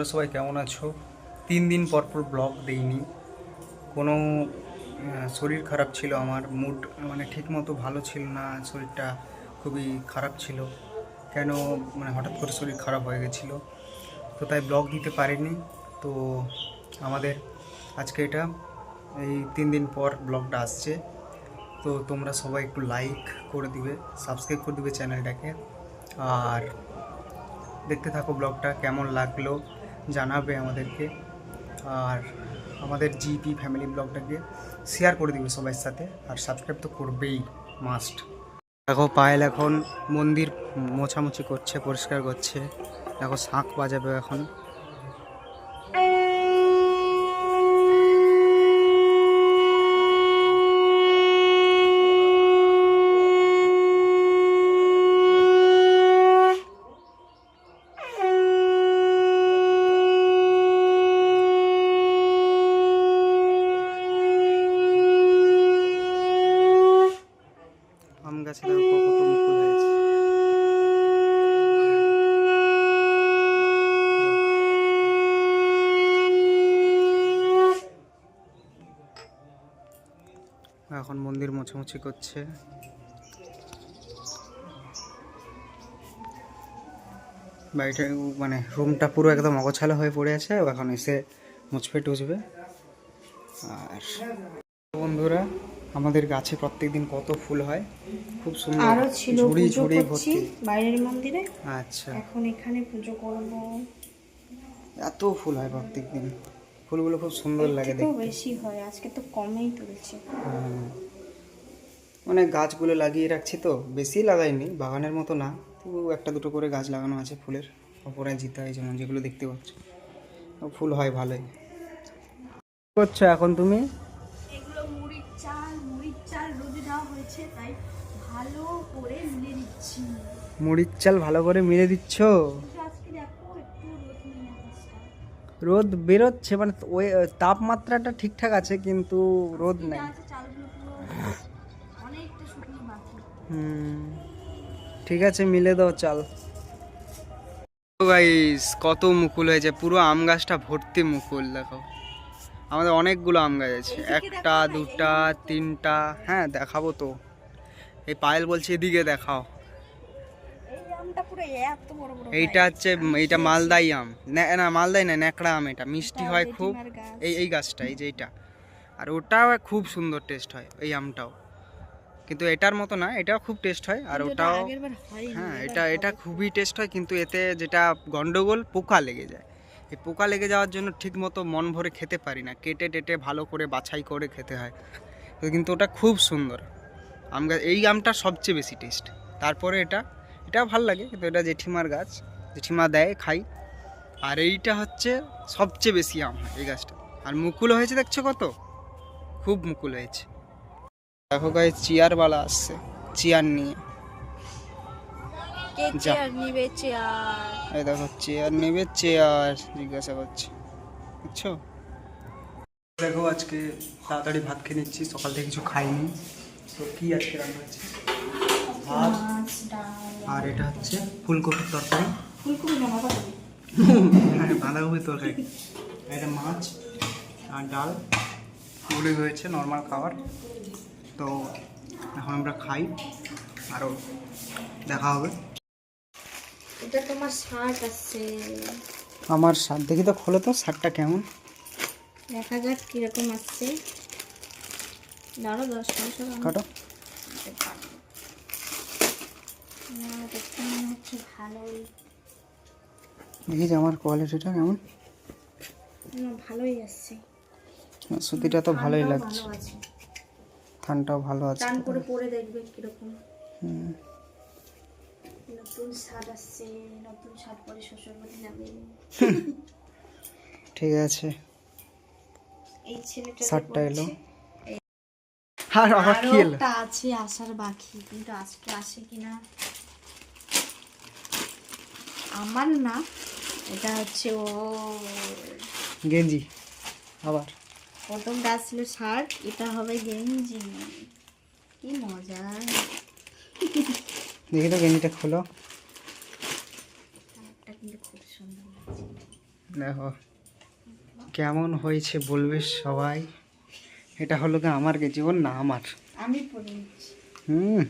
তোমরা সবাই কেমন আছো? তিন দিন পর পর ব্লগ দেইনি। কোনো শরীর খারাপ ছিল, আমার মুড মানে ঠিক মতো ভালো ছিল না, শরীরটা খুবই খারাপ ছিল। কেন? মানে হঠাৎ করে শরীর খারাপ হয়ে গেছিল। তো তাই ব্লগ দিতে পারিনি। তো আমাদের আজকে এটা, এই তিন দিন পর ব্লগটা আসছে। তো তোমরা সবাই একটু লাইক করে দিবে সাবস্ক্রাইব করে দিবে চ্যানেলটাকে আর দেখতে থাকো ব্লগটা কেমন লাগল? জানাবে আমাদেরকে। আর আমাদের জিপি ফ্যামিলি ব্লগটাকে শেয়ার করে দিবে সবার সাথে। আর সাবস্ক্রাইব তো করবেই মাস্ট দেখো, পায়েল এখন মন্দির মোছামুছি করছে, পরিষ্কার করছে। দেখো, শাঁখ বাজাবে এখন আম গাছে দেখো কত মুকুল হয়েছে এখন মন্দির মোছামুছি করছে। বাড়িটা মানে রুমটা পুরো একদম অগোছালো হয়ে পড়ে আছে এখন এসে মুছবে টুছবে। আর বন্ধুরা আমাদের গাছে প্রত্যেকদিন কত ফুল হয় খুব সুন্দর আরও ছিল ঝুড়ি ঝুড়ি ভর্তি। বাইরের মন্দিরে। আচ্ছা। এখন এখানে পুজো করব। এত ফুল হয় প্রত্যেকদিন। ফুলগুলো খুব সুন্দর লাগে দেখতে। বেশি হয় আজকে তো কমেই তুলছি। হ্যাঁ। মানে গাছগুলো লাগিয়ে রাখছি তো বেশি লাগাইনি বাগানের মতো না তবু একটা দুটো করে গাছ লাগানো আছে ফুলের অপরায় জিতে হয় যেমন যেগুলো দেখতে পাচ্ছ। ফুল হয় ভালোই। করছ এখন তুমি? এগুলো মুড়ির চাল মুড়ির চাল রোদে দেওয়া হয়েছে তাই ভালো করে মিলে দিচ্ছি। মুড়ির চাল ভালো করে মিলে দিচ্ছ? আজকে রোদ বেরোচ্ছে মানে ওই তাপমাত্রাটা ঠিকঠাক আছে কিন্তু রোদ নাই। হুম ঠিক আছে মিলে দাও চাল। গাইস কত মুকুল হয়েছে পুরো আম গাছটা ভর্তি মুকুল দেখো। আমাদের অনেকগুলো আম গাছ আছে একটা দুটা তিনটা হ্যাঁ দেখাবো তো। এই পায়েল বলছে এদিকে দেখাও এই আমটা পুরো এত বড় বড় এইটা হচ্ছে এইটা মালদাই আম। না মালদাই না ন্যাকড়া আম এটা। মিষ্টি হয় খুব। এই এই গাছটা এই যে এইটা। আর ওটাও খুব সুন্দর টেস্ট হয় এই আমটাও। কিন্তু এটার মতো না এটাও খুব টেস্ট হয় আর ওটাও হ্যাঁ এটা এটা খুবই টেস্ট হয় কিন্তু এতে যেটা গন্ডগোল পোকা লেগে যায়। এই পোকা লেগে যাওয়ার জন্য ঠিক মতো মন ভরে খেতে পারি না। কেটে টেটে ভালো করে বাছাই করে খেতে হয়। কিন্তু ওটা খুব সুন্দর। আম গাছ এই আমটা সবচেয়ে বেশি টেস্ট তারপরে এটা এটাও ভালো লাগে কিন্তু এটা জেঠিমার গাছ। জেঠিমা দেয় খাই। আর এইটা হচ্ছে সবচেয়ে বেশি আম হয় এই গাছটা। আর মুকুল হয়েছে দেখছ কত? খুব মুকুল হয়েছে। দেখো গাছ চেয়ারওয়ালা আসছে চেয়ার নিয়ে। এই দেখো চেয়ার নেবে চেয়ার জিজ্ঞাসা করছে। বুঝছ? দেখো আজকে তাড়াতাড়ি ভাত খেয়ে নিচ্ছি সকাল থেকে কিছু খাইনি। তো কি আজকে রান্না হচ্ছে? মাছ আর এটা হচ্ছে ফুলকপির তরকারি। ফুলকপি না বাঁধাকপির তরকারি। এটা মাছ আর ডাল এগুলোই হয়েছে নর্মাল খাবার। তো এখন আমরা খাই আরও দেখা হবে। এটা তোমার শার্ট আছে। আমার স্বাদ দেখি তো খোলো তো শার্টটা কেমন? দেখা যাক কীরকম আসছে দাঁড়ো দশ কাটো দেখতে মনে হচ্ছে ভালোই। দেখি আমার কোয়ালিটিটা কেমন? ভালোই আসছে। সুতিটা তো ভালোই লাগছে। থানটাও ভালো আছে। টান করে পরে দেখবে কীরকম। হুম। নতুন আসছে নতুন পরে শ্বশুর বাড়ি যাবে। ঠিক আছে। এই ছেলেটা শার্টটা এলো। আর আবার কি এলো আছে আসার বাকি কিন্তু আজকে আসে কিনা আমার না এটা হচ্ছে ও গেঞ্জি আবার। প্রথমটা ছিল শার্ট এটা হবে গেঞ্জি। কি মজা। দেখি তো গেঞ্জিটা খোলো। কিন্তু খুব সুন্দর দেখো কেমন হয়েছে বলবে সবাই। এটা হলো কি আমার জীবন না আমার। আমি পরে হুম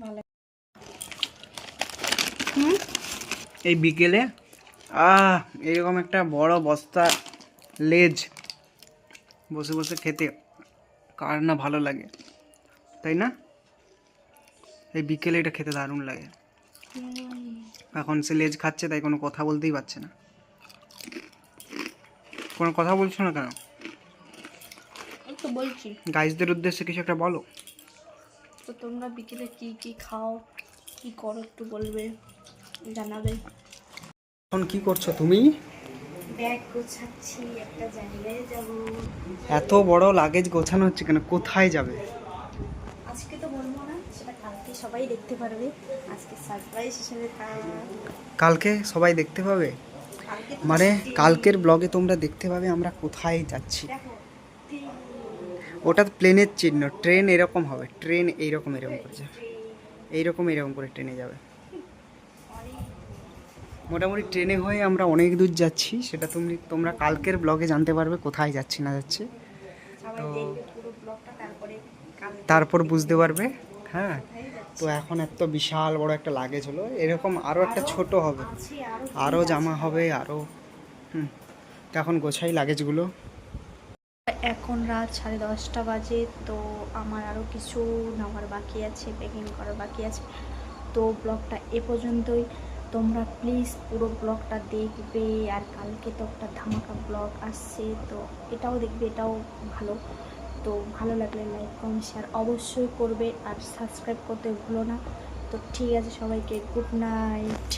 ভালো এই বিকেলে? আহ এরকম একটা বড় বস্তা লেজ বসে বসে খেতে কার না ভালো লাগে তাই না? এই বিকেলে এটা খেতে দারুণ লাগে। এখন সে লেজ খাচ্ছে তাই কোনো কথা বলতেই পারছে না। কোনো কথা বলছো না কেন? বলছি। গাইজদের উদ্দেশ্যে কিছু একটা বলো। তো তোমরা বিকেলে কি কি খাও কি করো একটু বলবে। জানাবে। এখন কি করছ তুমি? ব্যাগ গোছাচ্ছি একটা জায়গায় যাব। এত বড় লাগেজ গোছানো হচ্ছে কেন? কোথায় যাবে? আজকে তো বলব না সেটা কালকে সবাই দেখতে পারবে। আজকে সারপ্রাইজ হিসেবে কালকে সবাই দেখতে পাবে? মানে কালকের ব্লগে তোমরা দেখতে পাবে আমরা কোথায় যাচ্ছি। ওটা প্লেনের চিহ্ন ট্রেন এরকম হবে ট্রেন এইরকম এরকম করে যাবে। এইরকম এরকম করে ট্রেনে যাবে। মোটামুটি ট্রেনে হয়ে আমরা অনেক দূর যাচ্ছি। সেটা তুমি তোমরা কালকের ব্লগে জানতে পারবে কোথায় যাচ্ছি না যাচ্ছে। তো- তারপরে বুঝতে পারবে হ্যাঁ? তো এখন এত বিশাল বড় একটা লাগেজ হলো। এরকম আরও একটা ছোট হবে। আরও জামা হবে আরও হুম। তো এখন গোছাই লাগেজগুলো এখন রাত সাড়ে দশটা বাজে তো আমার আরও কিছু নেওয়ার বাকি আছে প্যাকিং করার বাকি আছে। তো ব্লগটা এ পর্যন্তই। তোমরা প্লিজ পুরো ব্লগটা দেখবে আর কালকে তো একটা ধামাকা ব্লগ আসছে, তো এটাও দেখবে, এটাও ভালো। তো ভালো লাগলে লাইক কমেন্ট শেয়ার অবশ্যই করবে আর সাবস্ক্রাইব করতে ভুলো না। তো ঠিক আছে সবাইকে গুড নাইট